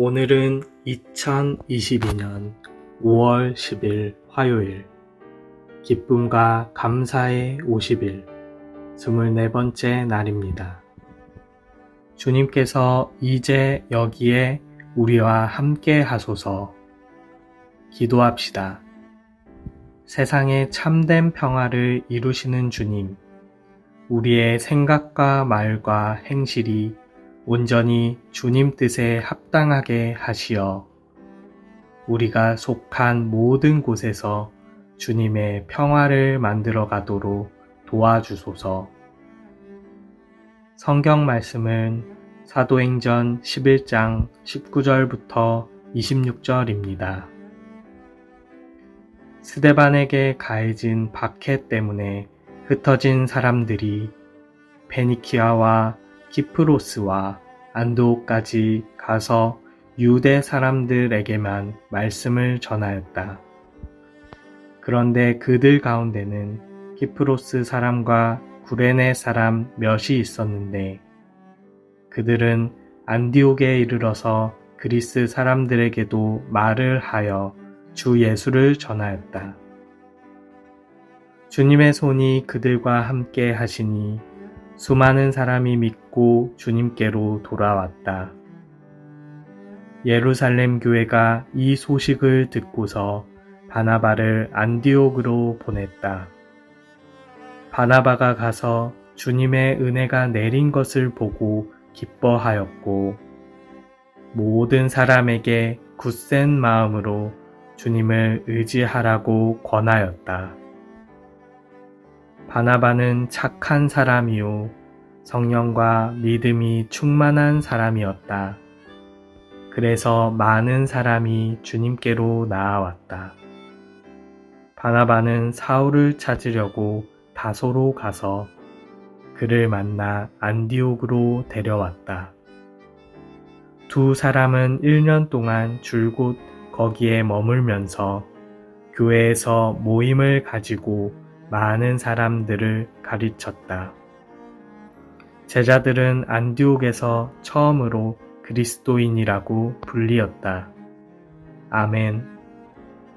오늘은 2022년 5월 10일 화요일 기쁨과 감사의 50일 24번째 날입니다. 주님께서 이제 여기에 우리와 함께 하소서 기도합시다. 세상에 참된 평화를 이루시는 주님, 우리의 생각과 말과 행실이 온전히 주님 뜻에 합당하게 하시어 우리가 속한 모든 곳에서 주님의 평화를 만들어 가도록 도와주소서. 성경 말씀은 사도행전 11장 19절부터 26절입니다. 스데반에게 가해진 박해 때문에 흩어진 사람들이 베니키아와 키프로스와 안도까지 가서 유대 사람들에게만 말씀을 전하였다. 그런데 그들 가운데는 키프로스 사람과 구레네 사람 몇이 있었는데 그들은 안디옥에 이르러서 그리스 사람들에게도 말을 하여 주 예수를 전하였다. 주님의 손이 그들과 함께 하시니 수많은 사람이 믿고 주님께로 돌아왔다. 예루살렘 교회가 이 소식을 듣고서 바나바를 안디옥으로 보냈다. 바나바가 가서 주님의 은혜가 내린 것을 보고 기뻐하였고 모든 사람에게 굳센 마음으로 주님을 의지하라고 권하였다. 바나바는 착한 사람이요 성령과 믿음이 충만한 사람이었다. 그래서 많은 사람이 주님께로 나아왔다. 바나바는 사울을 찾으려고 다소로 가서 그를 만나 안디옥으로 데려왔다. 두 사람은 1년 동안 줄곧 거기에 머물면서 교회에서 모임을 가지고 많은 사람들을 가르쳤다. 제자들은 안디옥에서 처음으로 그리스도인이라고 불리었다. 아멘.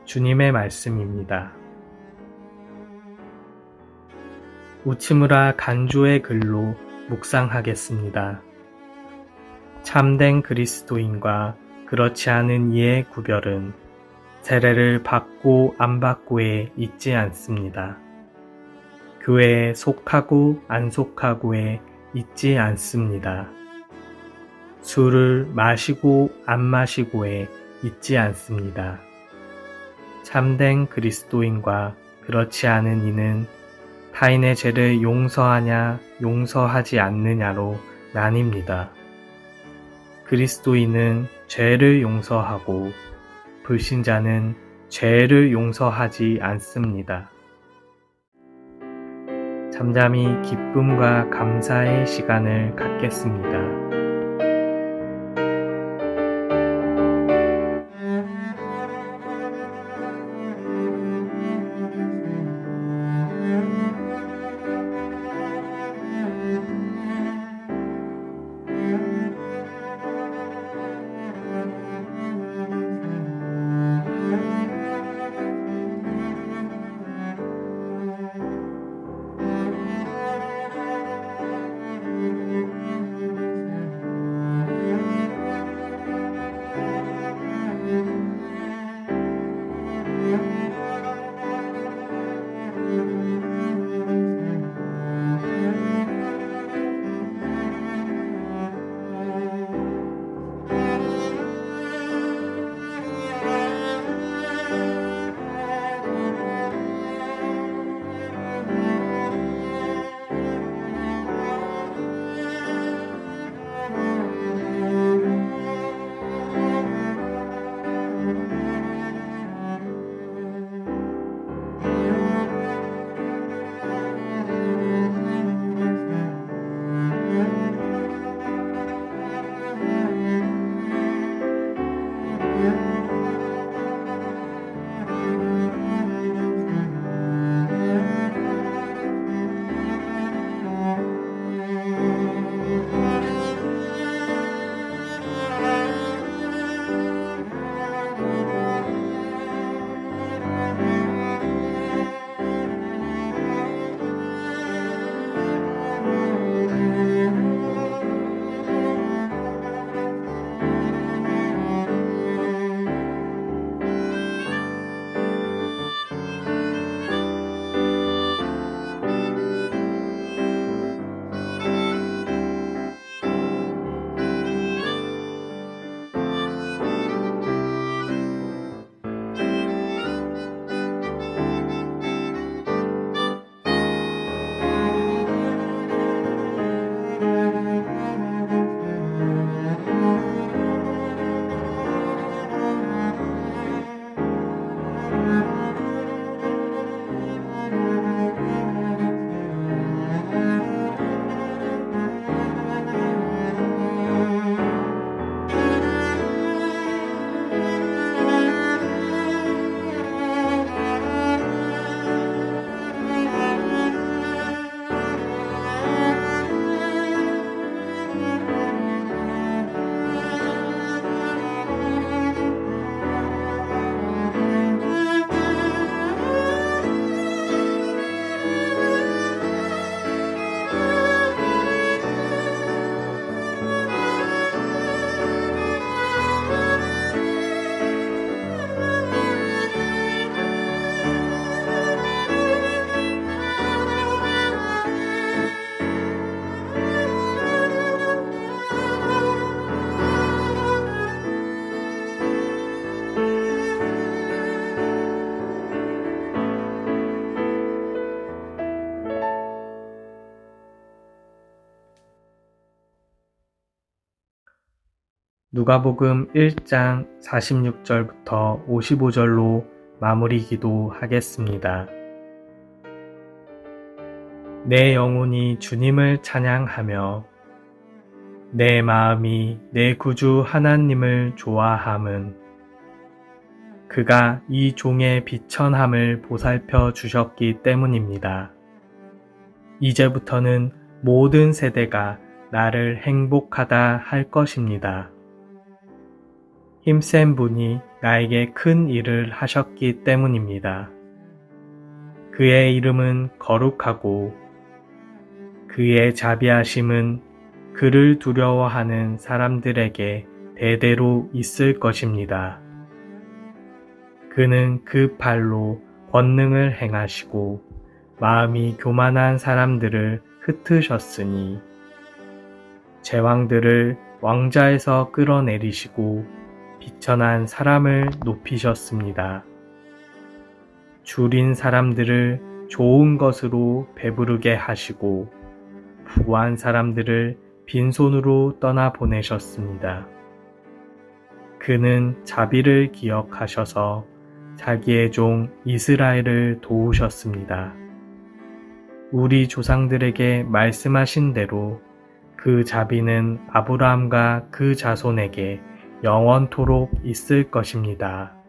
주님의 말씀입니다. 우치무라 간주의 글로 묵상하겠습니다. 참된 그리스도인과 그렇지 않은 이의 구별은 세례를 받고 안 받고에 있지 않습니다. 교회에 속하고 안 속하고에 있지 않습니다. 술을 마시고 안 마시고에 있지 않습니다. 참된 그리스도인과 그렇지 않은 이는 타인의 죄를 용서하냐 용서하지 않느냐로 나뉩니다. 그리스도인은 죄를 용서하고 불신자는 죄를 용서하지 않습니다. 잠잠히 기쁨과 감사의 시간을 갖겠습니다. 누가복음 1장 46절부터 55절로 마무리 기도 하겠습니다. 내 영혼이 주님을 찬양하며 내 마음이 내 구주 하나님을 좋아함은 그가 이 종의 비천함을 보살펴 주셨기 때문입니다. 이제부터는 모든 세대가 나를 행복하다 할 것입니다. 힘센 분이 나에게 큰 일을 하셨기 때문입니다. 그의 이름은 거룩하고 그의 자비하심은 그를 두려워하는 사람들에게 대대로 있을 것입니다. 그는 그 발로 권능을 행하시고 마음이 교만한 사람들을 흩으셨으니 제왕들을 왕자에서 끌어내리시고 비천한 사람을 높이셨습니다. 줄인 사람들을 좋은 것으로 배부르게 하시고 부한 사람들을 빈손으로 떠나 보내셨습니다. 그는 자비를 기억하셔서 자기의 종 이스라엘을 도우셨습니다. 우리 조상들에게 말씀하신 대로 그 자비는 아브라함과 그 자손에게 영원토록 있을 것입니다.